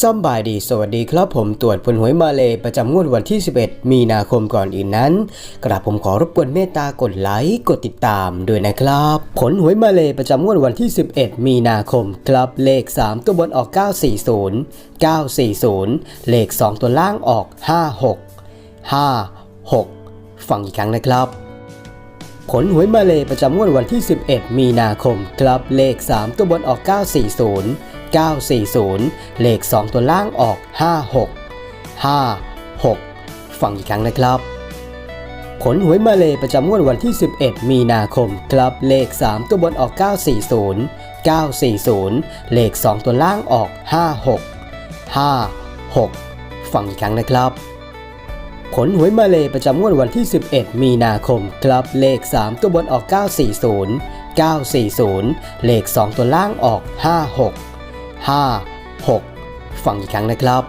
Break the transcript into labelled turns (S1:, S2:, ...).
S1: ซัมบายดีสวัสดีครับผมตรวจผลหวยมาเลยประจำงวดวันที่ 11 มีนาคมก่อนอื่นนั้น กระผมขอรบกวนเมตตากดไลค์กดติดตามด้วยนะครับ ผลหวยมาเลยประจำงวดวันที่ 11 มีนาคมครับเลข 3 ตัวบนออก 940 940 เลข 2 ตัวล่างออก 56 56 ฟังอีกครั้งนะครับผลหวยมาเลยประจำงวดวันที่ 11 มีนาคมครับเลข 3 ตัวบนออก 940 940 เลข 2 ตัวล่างออก 56 56 ฟังอีกครั้งนะครับ ผลหวยมาเลยประจำงวดวันที่ 11 มีนาคมครับเลข 3 ตัวบนออก 940 940 เลข 2 ตัวล่างออก 56 56 ฟังอีกครั้งนะครับผลหวยมาเลยประจำงวดวันที่ 11 มีนาคม ครับเลข 3 ตัวบนออก 940 940 เลข 2 ตัวล่างออก 56 56 ฟังอีกครั้งนะครับ